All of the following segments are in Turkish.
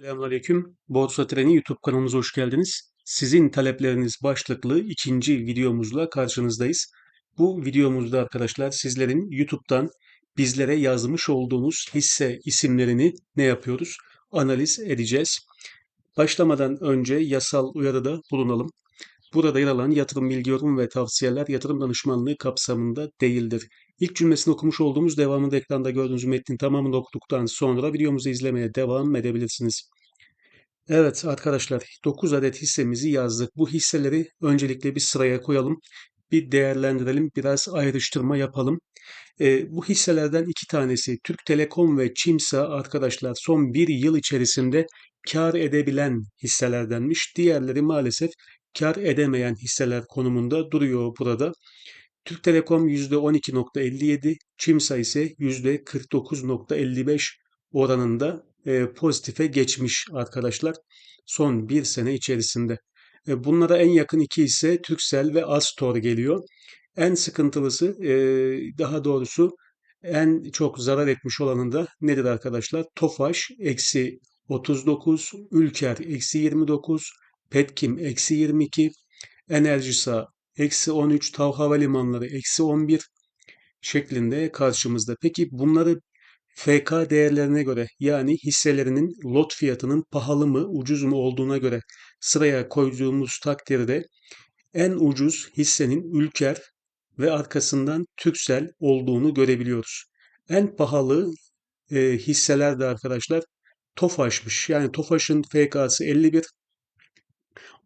Selamünaleyküm. Borsa Treni YouTube kanalımıza hoş geldiniz. Sizin talepleriniz başlıklı ikinci videomuzla karşınızdayız. Bu videomuzda arkadaşlar sizlerin YouTube'dan bizlere yazmış olduğunuz hisse isimlerini ne yapıyoruz? Analiz edeceğiz. Başlamadan önce yasal uyarıda bulunalım. Burada yer alan yatırım bilgi yorum ve tavsiyeler yatırım danışmanlığı kapsamında değildir. İlk cümlesini okumuş olduğumuz devamında ekranda gördüğünüz metnin tamamını okuduktan sonra videomuzu izlemeye devam edebilirsiniz. Evet arkadaşlar 9 adet hissemizi yazdık. Bu hisseleri öncelikle bir sıraya koyalım. Bir değerlendirelim, biraz ayrıştırma yapalım. E, bu hisselerden iki tanesi Türk Telekom ve Çimsa arkadaşlar son bir yıl içerisinde kar edebilen hisselerdenmiş. Diğerleri maalesef kar edemeyen hisseler konumunda duruyor burada. Türk Telekom %12.57, Çimsa ise %49.55 oranında e, pozitife geçmiş arkadaşlar son bir sene içerisinde. E, bunlara en yakın iki ise Türksel ve Astor geliyor. En sıkıntılısı e, daha doğrusu en çok zarar etmiş olanında nedir arkadaşlar? Tofaş eksi 39, Ülker eksi 29, Petkim eksi 22, Enerjisa eksi 13, Tav Havalimanları eksi 11 şeklinde karşımızda. Peki bunları FK değerlerine göre yani hisselerinin lot fiyatının pahalı mı ucuz mu olduğuna göre sıraya koyduğumuz takdirde en ucuz hissenin Ülker ve arkasından Türksel olduğunu görebiliyoruz. En pahalı e, hisseler de arkadaşlar Tofaş'mış. Yani Tofaş'ın FK'sı 51.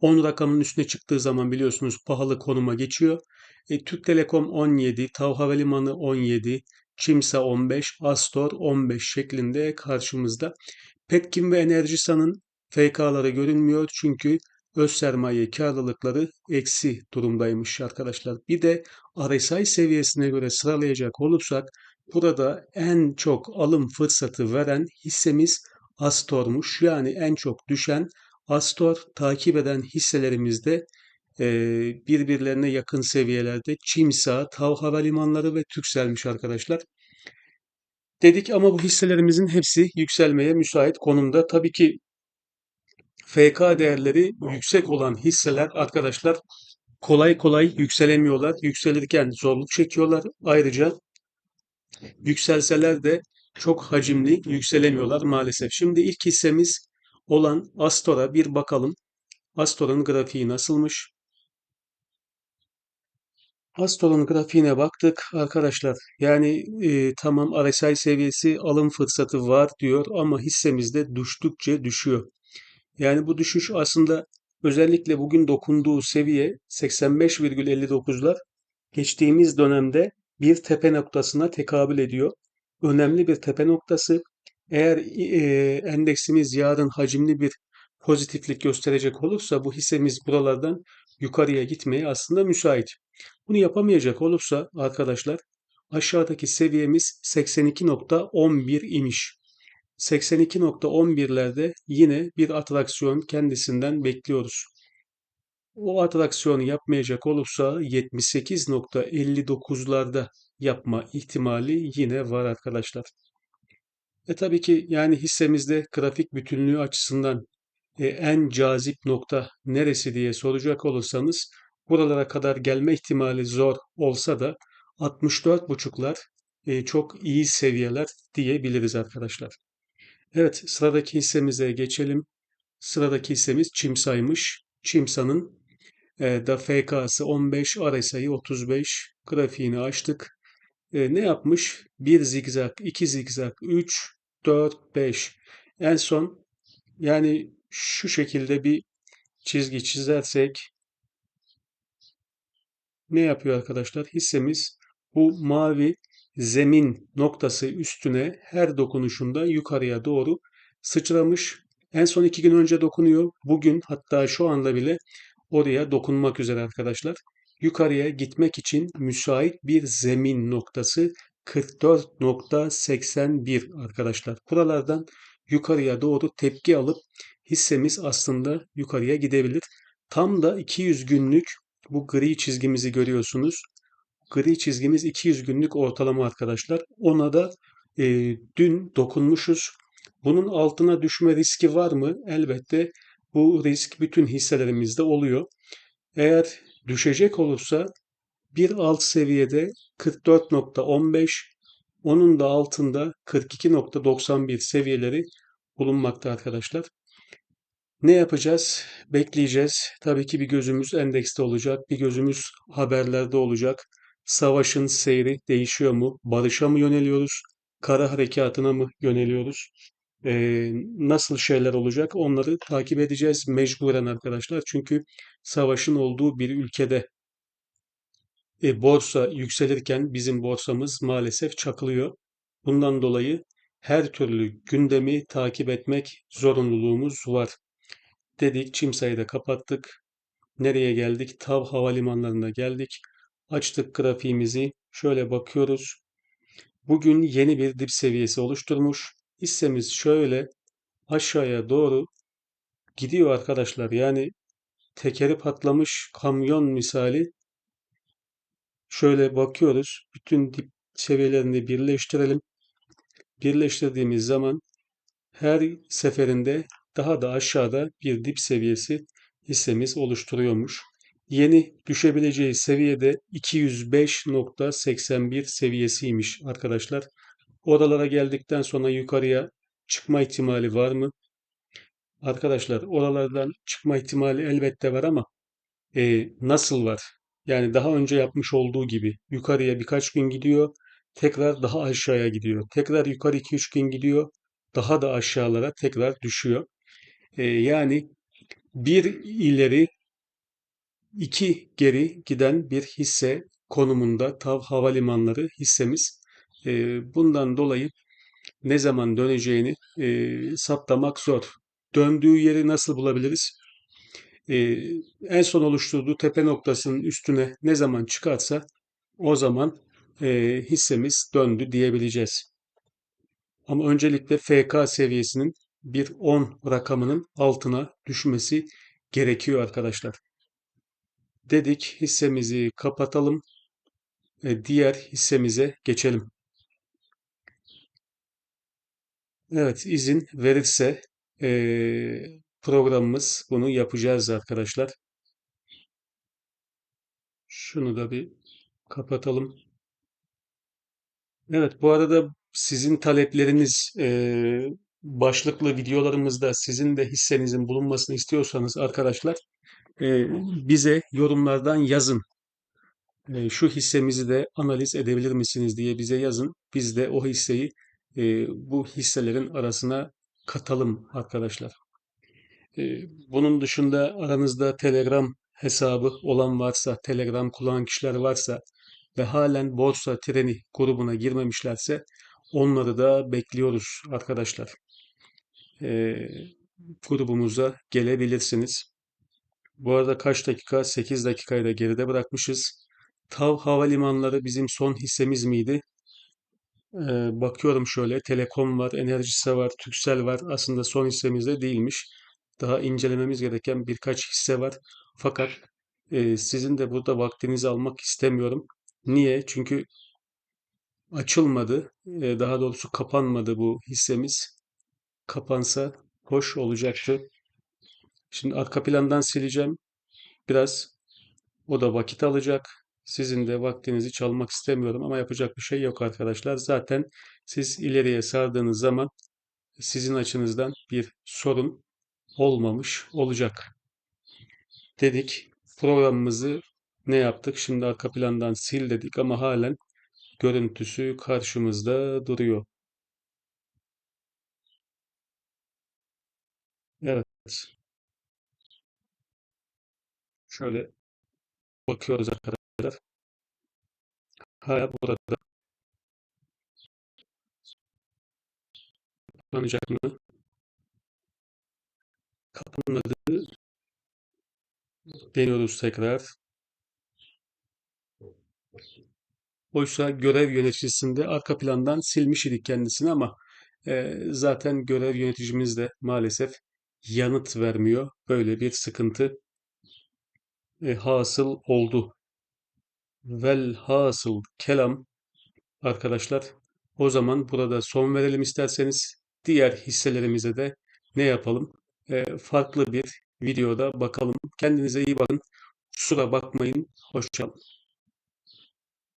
10 rakamın üstüne çıktığı zaman biliyorsunuz pahalı konuma geçiyor. E, Türk Telekom 17, Tav Havalimanı 17, Çimsa 15, Astor 15 şeklinde karşımızda. Petkim ve Enerjisa'nın FK'ları görünmüyor çünkü öz sermaye karlılıkları eksi durumdaymış arkadaşlar. Bir de RSI seviyesine göre sıralayacak olursak burada en çok alım fırsatı veren hissemiz Astor'muş. Yani en çok düşen Astor takip eden hisselerimizde birbirlerine yakın seviyelerde Çimsa, Tav Havalimanları ve Türksel'miş arkadaşlar. Dedik ama bu hisselerimizin hepsi yükselmeye müsait konumda. Tabii ki FK değerleri yüksek olan hisseler arkadaşlar kolay kolay yükselemiyorlar. Yükselirken zorluk çekiyorlar. Ayrıca yükselseler de çok hacimli yükselemiyorlar maalesef. Şimdi ilk hissemiz olan Astor'a bir bakalım. Astor'un grafiği nasılmış? Astor'un grafiğine baktık arkadaşlar. Yani e, tamam RSI seviyesi alım fırsatı var diyor ama hissemizde düştükçe düşüyor. Yani bu düşüş aslında özellikle bugün dokunduğu seviye 85,59'lar geçtiğimiz dönemde bir tepe noktasına tekabül ediyor. Önemli bir tepe noktası. Eğer e, endeksimiz yarın hacimli bir pozitiflik gösterecek olursa bu hissemiz buralardan yukarıya gitmeye aslında müsait. Bunu yapamayacak olursa arkadaşlar aşağıdaki seviyemiz 82.11 imiş. 82.11'lerde yine bir atraksiyon kendisinden bekliyoruz. O atraksiyonu yapmayacak olursa 78.59'larda yapma ihtimali yine var arkadaşlar. E tabii ki yani hissemizde grafik bütünlüğü açısından e, en cazip nokta neresi diye soracak olursanız buralara kadar gelme ihtimali zor olsa da 64.5'lar e, çok iyi seviyeler diyebiliriz arkadaşlar. Evet sıradaki hissemize geçelim. Sıradaki hissemiz Çimsa'ymış. Çimsa'nın e, da FK'sı 15, RSI'yi 35. Grafiğini açtık. E, ne yapmış? 1 zigzag, 2 zigzag, 3, 4, 5. En son yani şu şekilde bir çizgi çizersek ne yapıyor arkadaşlar? Hissemiz bu mavi zemin noktası üstüne her dokunuşunda yukarıya doğru sıçramış. En son iki gün önce dokunuyor. Bugün hatta şu anda bile oraya dokunmak üzere arkadaşlar. Yukarıya gitmek için müsait bir zemin noktası 44.81 arkadaşlar. Buralardan yukarıya doğru tepki alıp hissemiz aslında yukarıya gidebilir. Tam da 200 günlük bu gri çizgimizi görüyorsunuz. Gri çizgimiz 200 günlük ortalama arkadaşlar. Ona da e, dün dokunmuşuz. Bunun altına düşme riski var mı? Elbette bu risk bütün hisselerimizde oluyor. Eğer düşecek olursa bir alt seviyede 44.15, onun da altında 42.91 seviyeleri bulunmakta arkadaşlar. Ne yapacağız? Bekleyeceğiz. Tabii ki bir gözümüz endekste olacak, bir gözümüz haberlerde olacak. Savaşın seyri değişiyor mu? Barışa mı yöneliyoruz? Kara harekatına mı yöneliyoruz? Ee, nasıl şeyler olacak? Onları takip edeceğiz mecburen arkadaşlar. Çünkü savaşın olduğu bir ülkede e, borsa yükselirken bizim borsamız maalesef çakılıyor. Bundan dolayı her türlü gündemi takip etmek zorunluluğumuz var. Dedik, Çimsa'yı da kapattık. Nereye geldik? Tav havalimanlarına geldik. Açtık grafiğimizi. Şöyle bakıyoruz. Bugün yeni bir dip seviyesi oluşturmuş. Hissemiz şöyle aşağıya doğru gidiyor arkadaşlar. Yani tekeri patlamış kamyon misali. Şöyle bakıyoruz. Bütün dip seviyelerini birleştirelim. Birleştirdiğimiz zaman her seferinde daha da aşağıda bir dip seviyesi hissemiz oluşturuyormuş. Yeni düşebileceği seviyede 205.81 seviyesiymiş arkadaşlar. Oralara geldikten sonra yukarıya çıkma ihtimali var mı? Arkadaşlar oralardan çıkma ihtimali elbette var ama e, nasıl var? Yani daha önce yapmış olduğu gibi yukarıya birkaç gün gidiyor, tekrar daha aşağıya gidiyor. Tekrar yukarı 2-3 gün gidiyor, daha da aşağılara tekrar düşüyor. E, yani bir ileri iki geri giden bir hisse konumunda TAV Havalimanları hissemiz. E, bundan dolayı ne zaman döneceğini e, saptamak zor. Döndüğü yeri nasıl bulabiliriz? E, en son oluşturduğu tepe noktasının üstüne ne zaman çıkarsa o zaman e, hissemiz döndü diyebileceğiz. Ama öncelikle FK seviyesinin bir 10 rakamının altına düşmesi gerekiyor arkadaşlar. Dedik hissemizi kapatalım. E, diğer hissemize geçelim. Evet izin verirse e, programımız bunu yapacağız arkadaşlar. Şunu da bir kapatalım. Evet bu arada sizin talepleriniz e, başlıklı videolarımızda sizin de hissenizin bulunmasını istiyorsanız arkadaşlar e, bize yorumlardan yazın. E, şu hissemizi de analiz edebilir misiniz diye bize yazın. Biz de o hisseyi e, bu hisselerin arasına katalım arkadaşlar. E, bunun dışında aranızda Telegram hesabı olan varsa, Telegram kullanan kişiler varsa ve halen borsa treni grubuna girmemişlerse onları da bekliyoruz arkadaşlar. E, grubumuza gelebilirsiniz. Bu arada kaç dakika? 8 dakikayı da geride bırakmışız. TAV Havalimanları bizim son hissemiz miydi? Ee, bakıyorum şöyle. Telekom var, Enerjisa var, Turkcell var. Aslında son hissemizde değilmiş. Daha incelememiz gereken birkaç hisse var. Fakat e, sizin de burada vaktinizi almak istemiyorum. Niye? Çünkü açılmadı. E, daha doğrusu kapanmadı bu hissemiz. Kapansa hoş olacaktı. Şimdi arka plandan sileceğim. Biraz o da vakit alacak. Sizin de vaktinizi çalmak istemiyorum ama yapacak bir şey yok arkadaşlar. Zaten siz ileriye sardığınız zaman sizin açınızdan bir sorun olmamış olacak. Dedik programımızı ne yaptık? Şimdi arka plandan sil dedik ama halen görüntüsü karşımızda duruyor. Evet. Şöyle bakıyoruz arkadaşlar. Hala burada kapanacak mı? Kapanmadı. Deniyoruz tekrar. Oysa görev yöneticisinde arka plandan silmiş idik kendisini ama e, zaten görev yöneticimiz de maalesef yanıt vermiyor. Böyle bir sıkıntı e, hasıl oldu. Velhasıl kelam arkadaşlar. O zaman burada son verelim isterseniz. diğer hisselerimize de ne yapalım? Farklı bir videoda bakalım. Kendinize iyi bakın. Kusura bakmayın. Hoşçakalın.